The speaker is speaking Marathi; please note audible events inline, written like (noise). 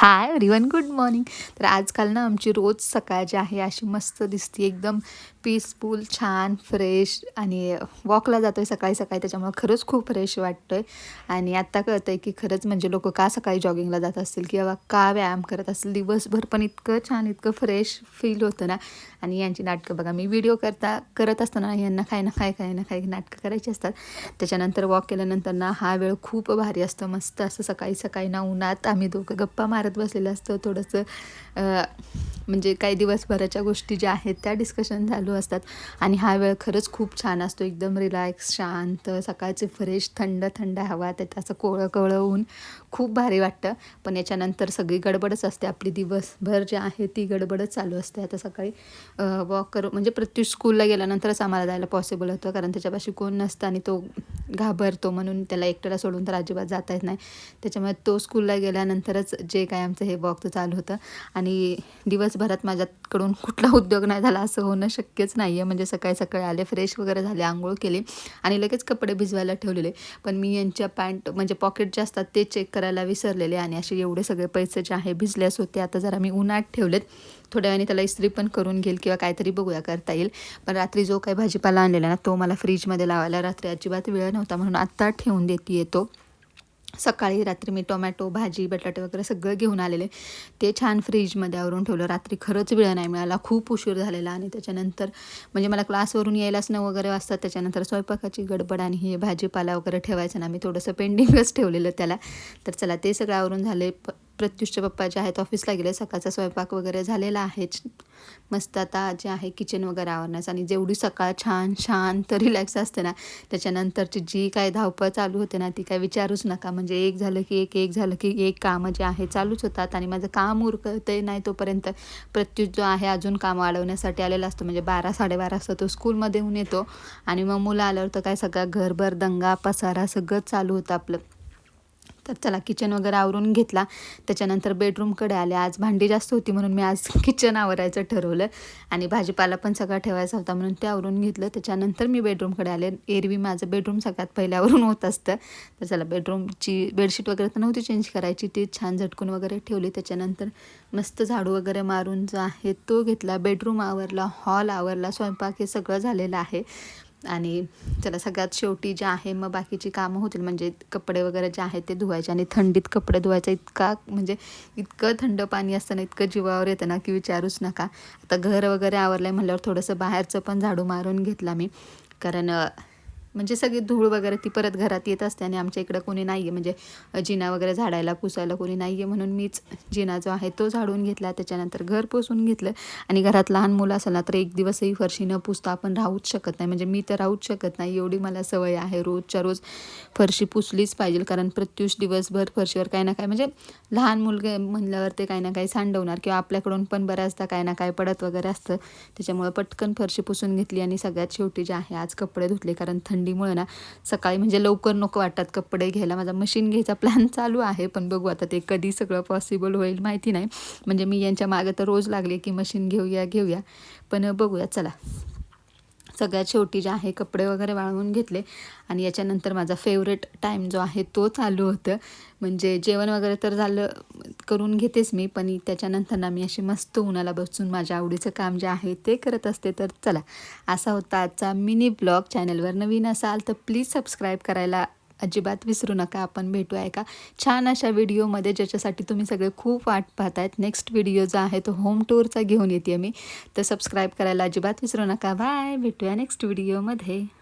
हाय एव्हरीवन गुड मॉर्निंग तर आजकाल ना आमची रोज सकाळ जी आहे अशी मस्त दिसते. एकदम पीसफुल छान फ्रेश आणि वॉकला जातो आहे सकाळी सकाळी त्याच्यामुळे खरंच खूप फ्रेश वाटतो आहे आणि आत्ता कळतं आहे की खरंच म्हणजे लोक का सकाळी जॉगिंगला जात असतील किंवा का व्यायाम करत असतील? दिवसभर पण इतकं छान इतकं फ्रेश फील होतं ना. आणि यांची नाटकं बघा मी व्हिडिओ करता करत असताना यांना काय ना काय काय ना काय नाटकं करायची असतात. त्याच्यानंतर वॉक केल्यानंतर ना हा वेळ खूप भारी असतो मस्त असं सकाळी सकाळी ना उन्हात आम्ही दोघं गप्पा मारत बसलेलं असतं. थोडंसं म्हणजे काही दिवसभराच्या गोष्टी ज्या आहेत त्या डिस्कशन चालू असतात. आणि हा वेळ खरंच खूप छान असतो. एकदम रिलॅक्स शांत सकाळचे फ्रेश थंड थंड हवा त्यात असं कोळं कोळं ऊन खूप भारी वाटतं. पण याच्यानंतर सगळी गडबडच असते. आपली दिवसभर जे आहे ती गडबडच चालू असते. आता सकाळी वॉक करू म्हणजे प्रत्युष स्कूलला गेल्यानंतरच आम्हाला जायला पॉसिबल होतं. कारण त्याच्यापाशी कोण नसतं आणि तो घाबरतो म्हणून त्याला एकट्याला सोडून तर अजिबात जाता येत नाही. त्याच्यामुळे तो स्कूलला गेल्यानंतरच जे काय आमचं हे वॉकचं चालू होतं. आणि दिवसभरात माझ्याकडून कुठला उद्योग नाही झाला असं होणं शक्यच नाही आहे म्हणजे सकाळी सकाळी आले फ्रेश वगैरे झाले आंघोळ केली आणि लगेच कपडे भिजवायला ठेवलेले. पण मी यांच्या पॅन्ट म्हणजे पॉकेट जे असतात ते चेक करायला विसरलेले आणि असे एवढे सगळे पैसे जे आहे भिजल्यास होते. आता जरा मी उन्हात ठेवलेत. थोड्या वेळाने त्याला इस्त्री पण करून घेईल किंवा काहीतरी बघूया करता येईल. पण रात्री जो काही भाजीपाला आणलेला ना तो मला फ्रीजमध्ये लावायला रात्री अजिबात वेळ नव्हता. म्हणून आत्ता ठेवून देते येतो सकाळी रात्री मी टोमॅटो भाजी बटाटे वगैरे सगळं घेऊन आलेले. ते छान फ्रीजमध्ये आवरून ठेवलं. रात्री खरंच वेळ नाही मिळाला. खूप उशीर झालेला आणि त्याच्यानंतर म्हणजे मला क्लासवरून यायलाच न वगैरे वाजतात त्याच्यानंतर स्वयंपाकाची गडबड आणि हे भाजीपाला वगैरे ठेवायचं ना मी थोडंसं पेंडिंगच ठेवलेलं त्याला. तर चला ते सगळं आवरून झाले. प प्रत्युषचे पप्पा जे आहेत ऑफिसला गेले सकाळचा स्वयंपाक वगैरे झालेला आहे. मस्त आता जे आहे किचन वगैरे आवरण्याचं आणि जेवढी सकाळ छान शांत रिलॅक्स असते ना त्याच्यानंतरची जी काय धावपळ चालू होते ना ती काय विचारूच नका. म्हणजे एक झालं की एक एक झालं की एक कामं जे आहे चालूच होतात. आणि माझं काम उरकतं नाही तोपर्यंत प्रत्युष जो आहे अजून काम वाढवण्यासाठी आलेला असतो. म्हणजे बारा साडेबारा असतो तो स्कूलमध्ये येऊन येतो. आणि मग मुलं आल्यावर तर काय सगळं घरभर दंगा पसारा सगळंच चालू होतं आपलं. तर चला किचन वगैरे आवरून घेतला. त्याच्यानंतर बेडरूमकडे आले. आज भांडी जास्त होती म्हणून मी आज किचन आवरायचं ठरवलं. आणि भाजीपाला पण सगळा ठेवायचा होता म्हणून ते आवरून घेतलं. त्याच्यानंतर मी बेडरूमकडे आले. एरवी माझं बेडरूम सगळ्यात पहिल्यावरून होत असतं. तर चला बेडरूमची बेडशीट वगैरे तर नव्हती चेंज करायची. ती छान झटकून वगैरे ठेवली. त्याच्यानंतर मस्त झाडू वगैरे मारून जो आहे तो घेतला. बेडरूम आवरला हॉल आवरला स्वयंपाक हे सगळं झालेलं आहे. आणि चला सगळ्यात शेवटी जे आहे मग बाकीची कामं होतील. म्हणजे कपडे वगैरे जे आहेत ते धुवायचे आणि थंडीत कपडे धुवायचं. इतका म्हणजे इतकं थंड पाणी असताना इतकं जीवावर येतं ना की विचारूच नका. आता घर वगैरे आवरलं आहे म्हटल्यावर थोडंसं बाहेरचं पण झाडू मारून घेतला मी. कारण म्हणजे सगळी धूळ वगैरे ती परत घरात येत असते आणि आमच्या इकडं कोणी नाही आहे म्हणजे जिना वगैरे झाडायला पुसायला कोणी नाही आहे म्हणून मीच जिना जो आहे तो झाडून घेतला. त्याच्यानंतर घर पुसून घेतलं. आणि घरात लहान मुलं असेल ना तर एक दिवसही फरशी न पुसता आपण राहूच शकत नाही. म्हणजे मी तर राहूच शकत नाही. एवढी मला सवय आहे. रोजच्या रोज फरशी पुसलीच पाहिजे. कारण प्रत्युष दिवसभर फरशीवर काही ना काय म्हणजे लहान मुलगे म्हणल्यावर ते काही ना काही सांडवणार. किंवा आपल्याकडून पण बऱ्याचदा काय ना काय पडत वगैरे असतं. त्याच्यामुळं पटकन फरशी पुसून घेतली. आणि सगळ्यात शेवटी जे आहे आज कपडे धुतले. कारण थंडी थंडीमुळे ना सकाळी म्हणजे लवकर नको वाटतात कपडे घ्यायला. माझा मशीन घ्यायचा प्लॅन (laughs) चालू आहे पण बघू आता ते कधी सगळं पॉसिबल होईल माहिती नाही. म्हणजे मी यांच्या मागे तर रोज लागले की मशीन घेऊया घेऊया. पण बघूया चला. सगळ्यात शेवटी जे आहे कपडे वगैरे वाळवून घेतले. आणि याच्यानंतर माझा फेवरेट टाईम जो आहे तो चालू होतं. म्हणजे जेवण वगैरे तर झालं करून घेतेच मी पण त्याच्यानंतर ना मी अशी मस्त उन्हाला बसून माझ्या आवडीचं काम जे आहे ते करत असते. तर चला असा होता आजचा मिनी ब्लॉग चॅनलवर नवीन असाल तर प्लीज सबस्क्राईब करायला अजिबात विसरू नका आपण भेटूया एका छान अशा व्हिडिओमध्ये ज्याच्यासाठी तुम्ही सगळे खूप वाट पाहतायत. नेक्स्ट व्हिडिओ जो आहे तो होम टूरचा घेऊन येते मी. तर सबस्क्राईब करायला अजिबात विसरू नका. बाय भेटूया नेक्स्ट व्हिडिओमध्ये